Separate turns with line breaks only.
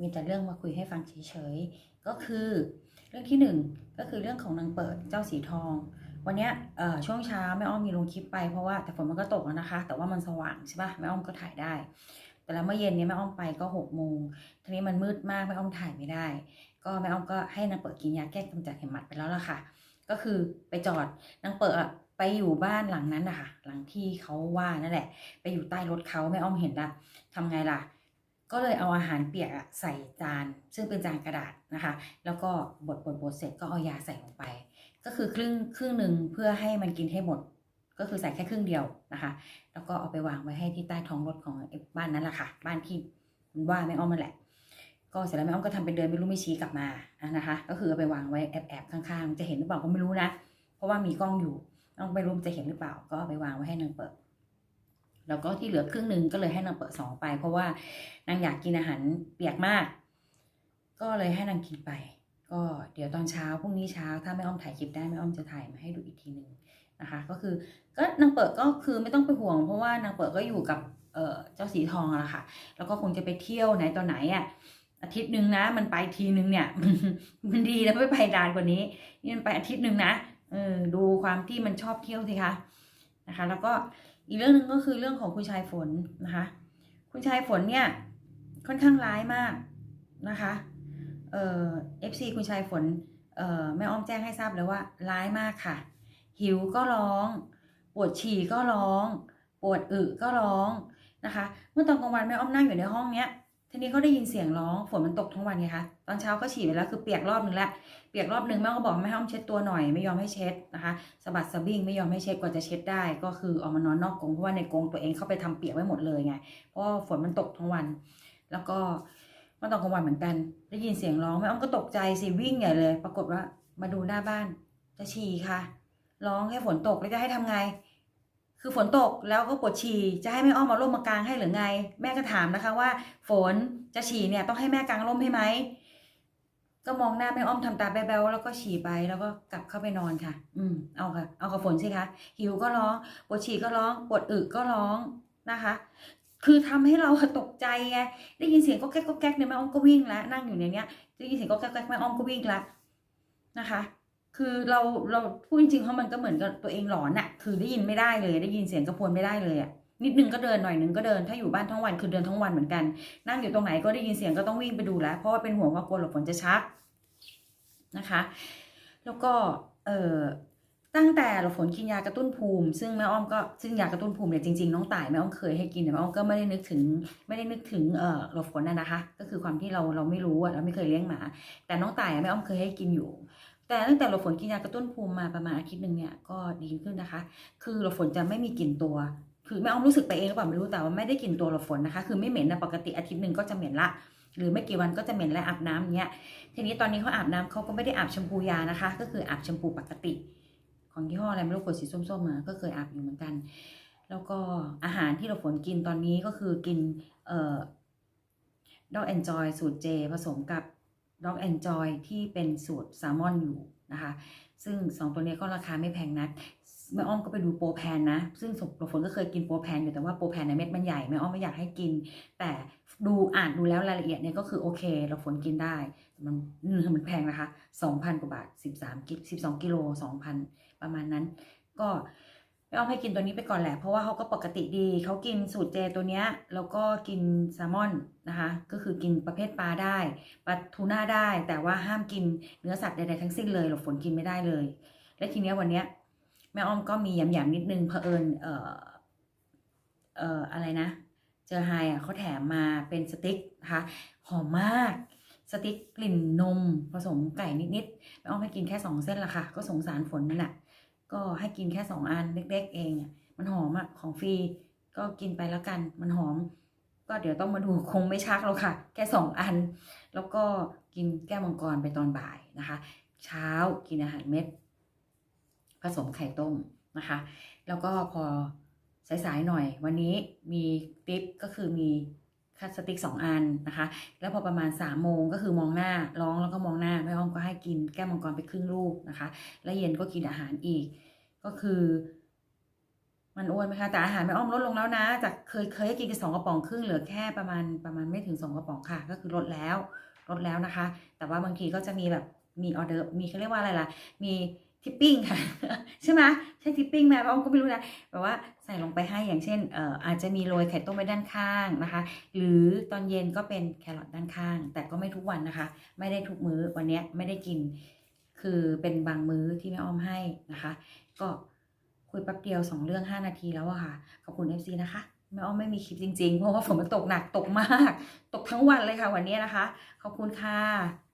มีแต่เรื่องมาคุยให้ฟังเฉยๆ ก็คือเรื่องที่หนึ่งก็คือเรื่องของนางเปิดเจ้าสีทอง วันนี้ช่วงเช้าแม่อ้อมมีลงคลิปไปเพราะว่าแต่ฝนมันก็ตกแล้วนะคะ แต่ว่ามันสว่างใช่ปะแม่อ้อมก็ถ่ายได้ แต่แล้วเมื่อเย็นนี้แม่อ้อมไปก็หกโมงทีนี้มันมืดมากแม่อ้อมถ่ายไม่ได้ ก็แม่อ้อมก็ให้นางเปิดกินยาแก้กำจัดเห็บหมัดไปแล้วล่ะค่ะ ก็คือไปจอดนางเปิดไปอยู่บ้านหลังนั้นนะคะหลังที่เขาว่านั่นแหละ ไปอยู่ใต้รถเขาแม่อ้อมเห็นละทำไงล่ะ ก็เลยเอาอาหารเปียกใส่จาน ซึ่งเป็นจานกระดาษนะคะ แล้วก็บดบดบดเสร็จก็เอายาใส่ลงไป ก็คือครึ่งครึ่งหนึ่งเพื่อให้มันกินให้หมด ก็คือใส่แค่ครึ่งเดียวนะคะ แล้วก็เอาไปวางไว้ให้ที่ใต้ท้องรถของบ้านนั้นแหละค่ะ บ้านที่มันว่าแม่อ้อมนั่นแหละ ก็เสร็จแล้วแม่อ้อมก็ทำเป็นเดินไม่รู้ไม่ชี้กลับมานะคะ ก็คือเอาไปวางไว้แอบแอบๆข้างๆ จะเห็นหรือเปล่าก็ไม่รู้นะ เพราะว่ามีกล้องอยู่ต้องไม่รู้จะเห็นหรือเปล่า ก็เอาไปวางไว้ให้นางเปิด แล้วก็ที่เหลือครึ่งหนึ่งก็เลยให้นางเปิดสองไป เพราะว่านางอยากกินอาหารเปียกมาก ก็เลยให้นางกินไป ก็เดี๋ยวตอนเช้าพรุ่งนี้เช้า ถ้าแม่อ้อมถ่ายคลิปได้แม่อ้อมจะถ่ายมาให้ดูอีกทีหนึ่งนะคะ ก็คือก็นางเปิดก็คือไม่ต้องไปห่วง เพราะว่านางเปิดก็อยู่กับเเจ้าสีทองอะค่ะ แล้วก็คงจะไปเที่ยวไหนตอนไหนอะอาทิตย์หนึ่งนะ มันไปทีนึงเนี่ย มันดีแล้วไม่ไปนานกว่านี้ นี่มันไปอาทิตย์หนึ่งนะเออดูความที่มันชอบเที่ยวสิคะนะคะ แล้วก็ อีกเรื่องหนึ่งก็คือเรื่องของคุณชายฝนนะคะ คุณชายฝนเนี่ยค่อนข้างร้ายมากนะคะ เอ่อฟซีคุณชายฝน เอ่อแม่อ้อมแจ้งให้ทราบเลยว่าร้ายมากค่ะ หิวก็ร้อง ปวดฉี่ก็ร้อง ปวดอึก็ร้องนะคะ เมื่อตอนกลางวันแม่อ้อมนั่งอยู่ในห้องเนี้ย ทีนี้เขาได้ยินเสียงร้องฝนมันตกทั้งวันไงคะตอนเช้าก็ฉี่ไปแล้วคือเปียกรอบนึงแล้วเปียกรอบนึงแม่ก็บอกไม่ให้อ้อมเช็ดตัวหน่อยไม่ยอมให้เช็ดนะคะสะบัดสะบิ้งไม่ยอมให้เช็ดกว่าจะเช็ดได้ ก็คือออกมานอนนอกกรงเพราะว่าในกรงตัวเองเข้าไปทำเปียกไว้หมดเลยไงเพราะฝนมันตกทั้งวัน แล้วก็เมื่อตอนกลางวันเหมือนกัน ได้ยินเสียงร้องแม่อ้อมก็ตกใจสิวิ่งใหญ่เลย ปรากฏว่ามาดูหน้าบ้านจะฉี่ค่ะ ร้องให้ฝนตกแล้วจะให้ทำไง คือฝนตกแล้วก็ปวดฉี่จะให้แม่อ้อมมาร่มมากางให้หรือไง แม่ก็ถามนะคะว่า ฝนจะฉี่เนี่ยต้องให้แม่กางร่มให้ไหมก็มองหน้าแม่อ้อมทำตาแบ๊วๆแล้วก็ฉี่ไปแล้วก็กลับเข้าไปนอนค่ะ อืมเอาค่ะ เอากับฝนสิคะหิวก็ร้องปวดฉี่ก็ร้องปวดอึก็ร้องนะคะ คือทำให้เราตกใจไงได้ยินเสียงก็แก๊กก็แก๊กเนี่ยแม่อ้อมก็วิ่งแล้วนั่งอยู่ในเนี้ยได้ยินเสียงก็แก๊กแก๊กแม่อ้อมก็วิ่งแล้วนะคะ คือเราเราพูดจริงๆเพราะมันก็เหมือนกับตัวเองหลอนอะคือได้ยินไม่ได้เลย ได้ยินเสียงกระพวนไม่ได้เลยอะนิดนึงก็เดินหน่อยนึงก็เดินถ้าอยู่บ้านทั้งวันคือเดินทั้งวันเหมือนกัน นั่งอยู่ตรงไหนก็ได้ยินเสียงก็ต้องวิ่งไปดูแล้ว เพราะว่าเป็นห่วงว่ากลัวหลบฝนจะชักนะคะ แล้วก็เอ่อตั้งแต่หลบฝนกินยากระตุ้นภูมิ ซึ่งแม่อ้อมก็ซึ่งยากระตุ้นภูมิเนี่ยจริงๆน้องต่ายแม่อ้อมเคยให้กินแต่แม่อ้อมก็ไม่ได้นึกถึงไม่ได้นึกถึงเอ่อหลบฝนน่ะนะคะ ก็คือความที่เราเราไม่รู้อะเราไม่เคยเลี้ยงหมา แต่น้องต่ายแม่อ้อมเคยให้กินอยู่ แต่ตั้งแต่หลบฝนกินยากระตุ้นภูมิมาประมาณอาทิตย์หนึ่งเนี่ยก็ดีขึ้นนะคะ คือหลบฝนจะไม่มีกลิ่นตัว คือแม่อ้อมรู้สึกไปเองหรือเปล่าไม่รู้แต่ว่าไม่ได้กลิ่นตัวหลบฝนนะคะ คือไม่เหม็นนะปกติอาทิตย์หนึ่งก็จะเหม็นละหรือไม่กี่วันก็จะเหม็นและอาบน้ำอย่างเงี้ย ทีนี้ตอนนี้เขาอาบน้ำเขาก็ไม่ได้อาบแชมพูยานะคะ ก็คืออาบแชมพูปกติ ของยี่ห้ออะไรไม่รู้ขวดสีส้มๆมา ก็เคยอาบอยู่เหมือนกัน แล้วก็อาหารที่เราฝนกินตอนนี้ก็คือกินเอ่อ Dog Enjoy สูตรเจผสมกับ Dog Enjoy ที่เป็นสูตรแซลมอนอยู่นะคะ ซึ่งสองตัวนี้ก็ราคาไม่แพงนักแม่อ้อมก็ไปดูโปรแพนนะ ซึ่งสมฝนก็เคยกินโปรแพนอยู่แต่ว่าโปรแพนในเม็ดมันใหญ่แม่อ้อมไม่อยากให้กิน แต่ดูอ่านดูแล้วรายละเอียดเนี่ยก็คือโอเค เราฝนกินได้ มันเนื้อมันแพงนะคะ 2,000 กว่าบาท 13กิ12กิโล2,000 ประมาณนั้น ก็ ไม่อ้อมให้กินตัวนี้ไปก่อนแหละ เพราะว่าเขาก็ปกติดี เขากินสูตรเจตัวเนี้ย แล้วก็กินแซลมอนนะคะ ก็คือกินประเภทปลาได้ ปลาทูน่าได้ แต่ว่าห้ามกินเนื้อสัตว์ใดๆทั้งสิ้นเลย หลบฝนกินไม่ได้เลย และทีเนี้ยวันเนี้ยแม่อ้อมก็มีหยำๆนิดนึงเผอิญเอ่อเอ่ออะไรนะ เจอไฮอะเขาแถมมาเป็นสติ๊กนะคะหอมมากสติ๊กกลิ่นนมผสมไก่นิดๆแม่อ้อมให้กินแค่สองเส้นละค่ะ ก็สงสารฝนนั่นแหละ ก็ให้กินแค่สองอันเล็กๆเองมันหอมอะของฟรีก็กินไปแล้วกันมันหอม ก็เดี๋ยวต้องมาดูคงไม่ชักแล้วค่ะ แค่สองอัน แล้วก็กินแก้วมังกรไปตอนบ่ายนะคะ เช้ากินอาหารเม็ด ผสมไข่ต้มนะคะ แล้วก็พอสายๆหน่อย วันนี้มีติ๊บก็คือมี คัตสติ๊กสองอันนะคะ แล้วพอประมาณ3ามโมงก็คือมองหน้าร้องแล้วก็มองหน้าแม่อ้อมก็ให้กินแก้วมังกรไปครึ่งลูกนะคะ แล้วเย็นก็กินอาหารอีก ก็คือ มันอ้วนไหมคะแต่อาหารแม่อ้อมลดลงแล้วนะ จากเคยเคยให้กินกันสองกระป๋องครึ่งเหลือแค่ประมาณประมาณไม่ถึงสองกระป๋องค่ะ ก็คือลดแล้วลดแล้วนะคะ แต่ว่าบางทีก็จะมีแบบมีออเดอร์มีเขาเรียกว่าอะไรล่ะ มี ทิปปิ้งค่ะใช่ไหมใช่ทิปปิ้งไหมแม่อ้อมก็ไม่รู้นะแบบว่าใส่ลงไปให้อย่างเช่นเอ่ออาจจะมีโรยไข่ต้มไว้ด้านข้างนะคะ หรือตอนเย็นก็เป็นแครอทด้านข้าง แต่ก็ไม่ทุกวันนะคะ ไม่ได้ทุกมื้อวันนี้ไม่ได้กิน คือเป็นบางมื้อที่แม่อ้อมให้นะคะ ก็คุยแป๊บเดียวสองเรื่อง 5 นาทีแล้วอะค่ะขอบคุณ FC นะคะแม่อ้อมไม่มีคลิปจริงๆเพราะว่าฝนมันตกหนักตกมาก ตกทั้งวันเลยค่ะวันนี้นะคะ ขอบคุณค่ะ